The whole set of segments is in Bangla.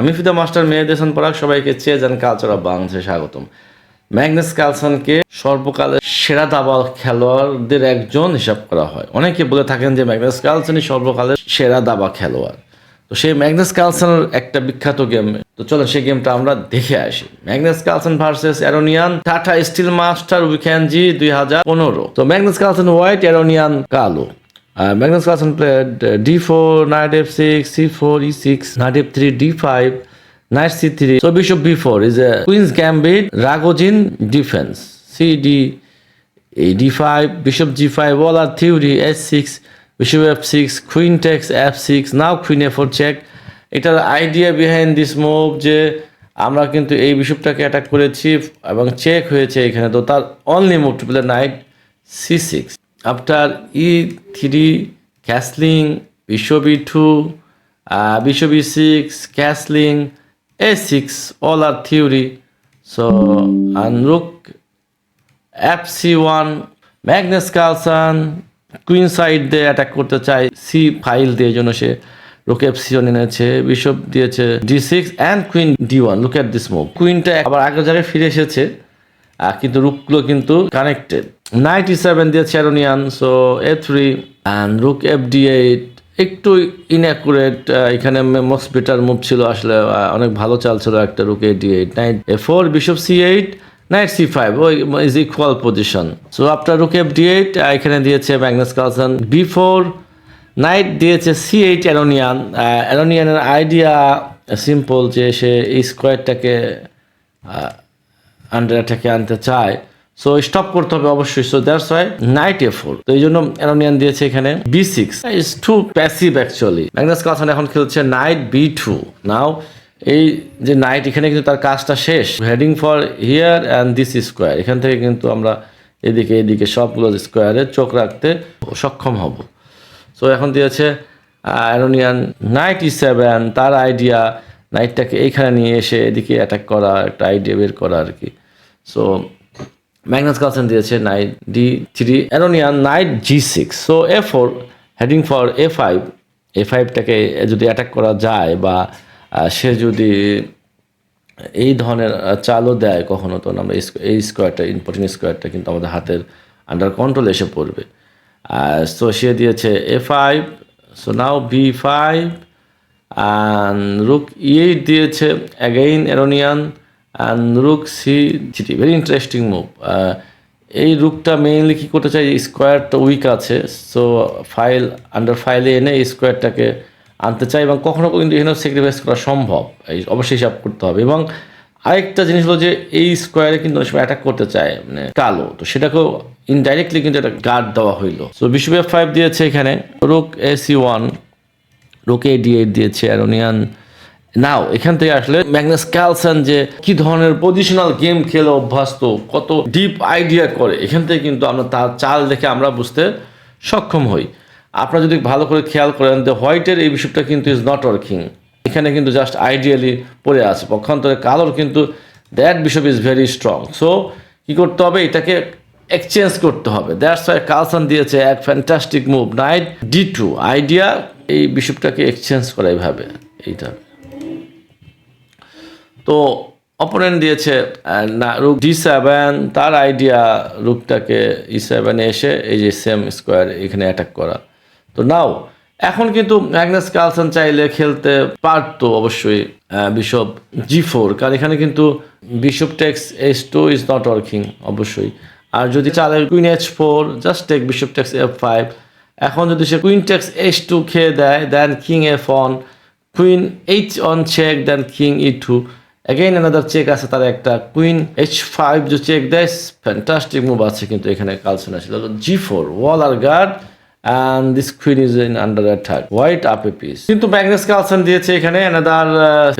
আমি ফিদা মাস্টার মেহেদেশন পরাগ সবাইকে চেয়ে কালচার অফ বাংলাদেশে স্বাগতম। ম্যাগনাস কালসনকে সর্বকালের সেরা দাবাল খেলোয়াড়দের একজন হিসাব করা হয়। অনেকে বলে থাকেন যে ম্যাগনাস কালসনই সর্বকালের সেরা দাবা খেলোয়াড়। তো সেই ম্যাগনাস কালসনের একটা বিখ্যাত গেম। তো চলো সেই গেমটা আমরা দেখে আসি। Magnus Carlsen versus Aronian Tata steel master Wijk aan Zee দুই হাজার পনেরো। তো ম্যাগনাস কালসন হোয়াইট, অ্যারোনিয়ান কালো। Uh, Magnus Carlsen played uh, d4, knight f6, c4, e6, knight f3, d5, knight c3. So bishop b4 is a queen's gambit, Ragozin defense. cd, a d5, bishop g5, all are theory, h6, bishop f6, queen takes f6, now queen f4 check. এটার আইডিয়া বিহাইন্ড দিস মুভ যে আমরা কিন্তু এই বিশপটাকে অ্যাটাক করেছি এবং চেক হয়েছে এখানে তো তার only move to play knight C six after E three castling bishop e2 uh, bishop e6 castling a6 all are theory. So and rook fc1 Magnus Carlsen queen side দিয়ে অ্যাটাক করতে চায় সি ফাইল দিয়ে জন্য সে রুক এফ সি এনেছে বিশপ দিয়েছে D six and queen D one look at this move কুইনটা আবার আগের জায়গায় ফিরে এসেছে কিন্তু রুকগুলো কিন্তু কানেক্টেড নাইট ই সেভেন দিয়েছে Aronian so A three and rook F D eight একটু ইনঅ্যাকুরেট এখানে মোস্ট বেটার মুভ ছিল আসলে অনেক ভালো চাল ছিল একটা rook A D eight knight A four bishop C eight knight C five ওই is equal position so after rook F D eight এখানে দিয়েছে Magnus Carlsen B four knight দিয়েছে সি এইট অ্যারোনিয়ান অ্যারোনিয়ানের আইডিয়া সিম্পল যে সে এই স্কোয়ারটাকে আন্ডার অ্যাটাকে আনতে চায়। সো স্টপ করতে হবে অবশ্যই। So that's why knight a four তো এই জন্য অ্যারোনিয়ান দিয়েছে এখানে b six is too passive actually Magnus Carlsen এখন খেলছে নাইট বি টু নাও এই যে নাইট এখানে কিন্তু তার কাজটা শেষ। Heading for here and this square এখান থেকে কিন্তু আমরা এদিকে এদিকে সবগুলো স্কোয়ারে চোখ রাখতে সক্ষম হব। সো এখন দিয়েছে অ্যারোনিয়ান নাইট ই সেভেন তার আইডিয়া নাইটটাকে এইখানে নিয়ে এসে এদিকে অ্যাটাক করা একটা আইডিয়া বের করা আর কি। সো ম্যাগনাস কালসন দিয়েছে knight d three Aronian knight g six so a four heading for a five a ফাইভটাকে যদি অ্যাটাক করা যায় বা সে যদি এই ধরনের চালও দেয় কখনো তো আমরা এই স্কোয়ারটা ইম্পর্টেন্ট স্কোয়ারটা কিন্তু আমাদের হাতের আন্ডার কন্ট্রোল এসে পড়বে। সো সে দিয়েছে a five so now b five rook e দিয়েছে again Aronian and rook c three very interesting move এই রুকটা মেইনলি কী করতে চাই স্কোয়ারটা উইক আছে সো ফাইল আন্ডার ফাইলে এনে এই স্কোয়ারটাকে আনতে চাই এবং কখনো কিন্তু এখানেও স্যাক্রিফাইস করা সম্ভব। এই অবশ্যই হিসাব করতে হবে। এবং আরেকটা জিনিস হলো যে, এই স্কোয়ারে কিন্তু অনেক সময় অ্যাটাক করতে চায় মানে কালো। তো সেটাকেও ইনডাইরেক্টলি কিন্তু একটা গার্ড দেওয়া হইল। সো বিশ্বপ ফাইভ দিয়েছে এখানে। রুক এ সি ওয়ান রুকে ডি এইট দিয়েছে অ্যারোনিয়ান নাও এখান থেকে আসলে ম্যাগনাস ক্যালসন যে কি ধরনের পজিশনাল গেম খেলে অভ্যস্ত, কত ডিপ আইডিয়া করে, এখান থেকে কিন্তু আমরা তার চাল দেখে আমরা বুঝতে সক্ষম হই। আপনারা যদি ভালো করে খেয়াল করেন যে হোয়াইটের এই বিষয়টা কিন্তু ইজ নট ওয়ার্কিং এখানে কিন্তু জাস্ট আইডিয়ালি পড়ে আছে। পক্ষান্তরে কালোর কিন্তু that bishop is very strong so কী করতে হবে? এটাকে এক্সচেঞ্জ করতে হবে। দ্যাটস ওয়াই কালসান দিয়েছে এক fantastic move knight d two idea এই বিশপটাকে এক্সচেঞ্জ করা এইভাবে। এইটা। তো অপোনেন্ট দিয়েছে না রুক ডি সেভেন তার আইডিয়া রুকটাকে ই সেভেনে এসে এই যে সেম স্কোয়ার এখানে অ্যাটাক করা। তো নাও এখন কিন্তু ম্যাগনাস কালসন চাইলে খেলতে পারতো অবশ্যই বিশপ জি ফোর কারণ এখানে কিন্তু bishop takes h two is not working অবশ্যই। আর যদি চালে queen h four just take bishop takes f five এখন যদি সে কুইন টেক্স এইচ টু খেয়ে দেয় then king f one queen h one check then king e two again another check আছে, তার একটা কুইন এইচ ফাইভ যে চেক দেয় ফ্যান্টাস্টিক মুভ আছে, কিন্তু এখানে কালসন আসলে g four wall R guard and this queen is in under attack white up a piece কিন্তু ম্যাগনাস কালসন দিয়েছে এখানে another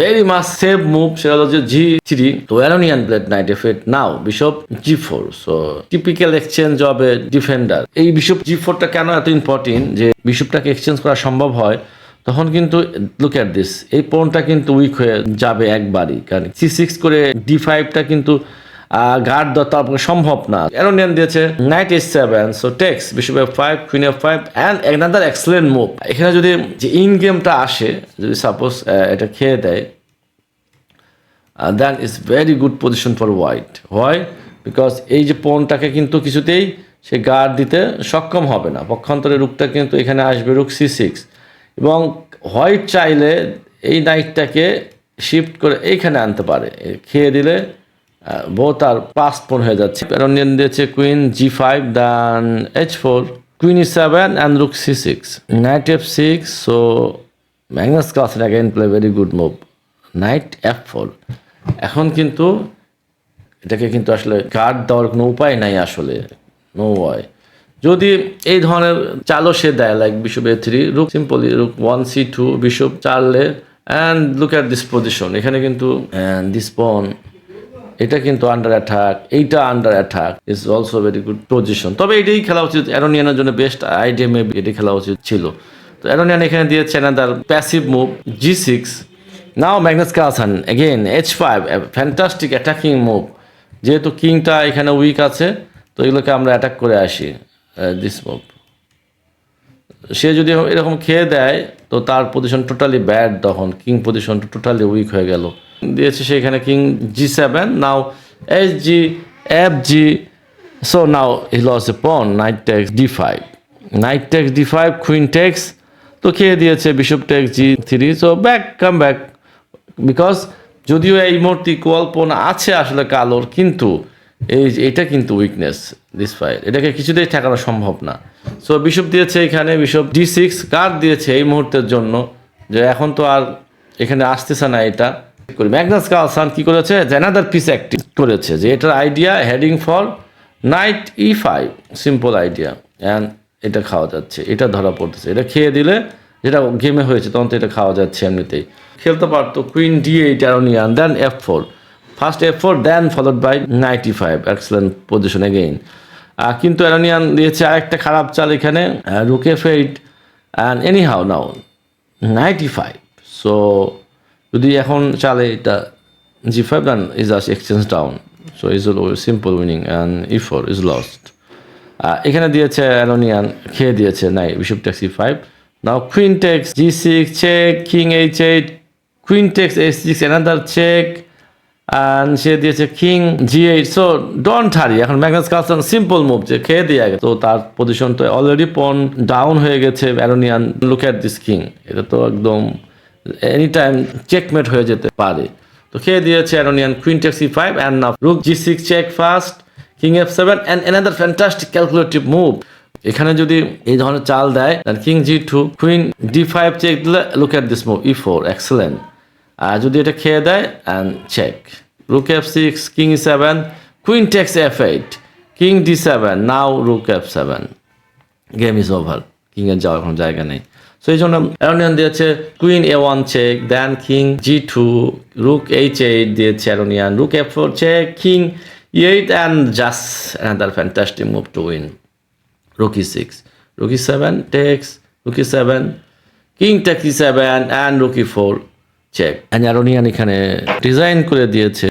very mass save move সেটা হলো যে জি থ্রি তো Aronian played knight f eight now bishop g four so typical exchange of a defender এই বিশপ জি ফোরটা কেন এত ইম্পর্টেন্ট যে বিশপটাকে এক্সচেঞ্জ করা সম্ভব হয়? তখন কিন্তু লুক অ্যাট দিস এই পোনটা কিন্তু উইক হয়ে যাবে একবারই। কারণ সি সিক্স করে ডি ফাইভটা কিন্তু গার্ড দেওয়া সম্ভব না। অ্যারোনিয়ান দিয়েছে knight h seven so takes f five queen f five and another excellent move এখানে যদি, যে ইন গেমটা আসে, যদি সাপোজ এটা খেয়ে দেয় then is very good position for white why because এই যে পনটাকে কিন্তু কিছুতেই সে গার্ড দিতে সক্ষম হবে না। পক্ষান্তরে রুকটা কিন্তু এখানে আসবে রুক সি সিক্স এবং হোয়াইট চাইলে এই নাইটটাকে শিফট করে এইখানে আনতে পারে। খেয়ে দিলে বহু তার পাস পন হয়ে যাচ্ছে। প্যারোনিয়ান দিয়েছে queen g five, then h four, queen e seven, and rook c six. Knight f six, so Magnus Carlsen again play very good move knight f four. এখন কিন্তু এটাকে কিন্তু আসলে কার্ড দেওয়ার কোনো উপায় নাই আসলে। নো ওয়াই যদি এই ধরনের চালও সে দেয় like bishop a three rook simply rook one c two bishop চারলে and look at this position এখানে কিন্তু দিস পন এটা কিন্তু আন্ডার অ্যাটাক এইটা under attack is also very good position তবে এটাই খেলা উচিত অ্যারোনিয়ানের জন্য বেস্ট আইডিয়া মেবি এটাই খেলা উচিত ছিল। তো অ্যারোনিয়ান এখানে দিয়েছে another passive move g six now Magnus Carlsen again h five fantastic attacking move যেহেতু কিংটা এখানে উইক আছে, তো এগুলোকে আমরা অ্যাটাক করে আসি। দিস মুভ সে যদি এরকম খেয়ে দেয়, তো তার পজিশন টোটালি ব্যাড তখন। কিং পজিশন টোটালি উইক হয়ে গেল। দিয়েছে সেখানে king g seven now h g f g so now he loss a pawn knight takes d five knight takes d five queen takes তো খেয়ে দিয়েছে bishop takes g three so back come back because যদিও এই মুহূর্তে কল্পনা আছে আসলে কালোর, কিন্তু এই এটা কিন্তু উইকনেস দিস ফাইল এটাকে কিছুতেই ঠেকানো সম্ভব না। সো বিশপ দিয়েছে এখানে বিশপ ডি সিক্স কার্ড দিয়েছে এই মুহূর্তের জন্য যে এখন তো আর এখানে আসতেছে না এটা। করি ম্যাগনাস কালসান কি করেছে? জেনাদার পিস অ্যাক্টিভ করেছে যে এটার idea heading for knight e five simple idea and এটা খাওয়া যাচ্ছে। এটা ধরা পড়তেছে। এটা খেয়ে দিলে যেটা গেমে হয়েছে তখন তো এটা খাওয়া যাচ্ছে এমনিতেই। খেলতে পারতো queen d eight Aronian then f four first f four then followed by ninety five excellent position again কিন্তু অ্যারোনিয়ান দিয়েছে আরেকটা খারাপ চাল এখানে রুকে f eight and anyhow now ninety five so যদি এখন চালে এটা g five then is us exchange down so is simple winning and e four is lost এখানে দিয়েছে অ্যালোনিয়ান খেয়ে দিয়েছে knight bishop takes e five now queen takes g six check king h eight queen takes h six another check সে দিয়েছে king g eight so don't hurry এখন ম্যাগনাস কালসন সিম্পল মুভ যে খেয়ে দিয়ে গেছে তো তার পজিশন তো অলরেডি পন ডাউন হয়ে গেছে Aronian look at this king এটা তো একদম এনি টাইম চেকমেট হয়ে যেতে পারে। তো খেয়ে দিয়েছে Aronian queen takes e five and না rook g six check first king f seven and another fantastic calculative move এখানে যদি এই ধরনের চাল দেয় king g two queen d five check দিলে look at this move e four excellent যদি এটা খেয়ে দেয় and check rook f six king seven queen takes f eight king d seven now rook f seven game is over king এর যাওয়ার কোনো জায়গা নেই। সো এই জন্য অ্যারোনিয়ান দিয়েছে queen a one check then king g two rook h eight দিয়েছে Aronian rook f four check king eight and just another fantastic move to win rook e six rook e seven takes rook e seven king takes seven and rook e four check Aronian এখানে ডিজাইন করে দিয়েছে।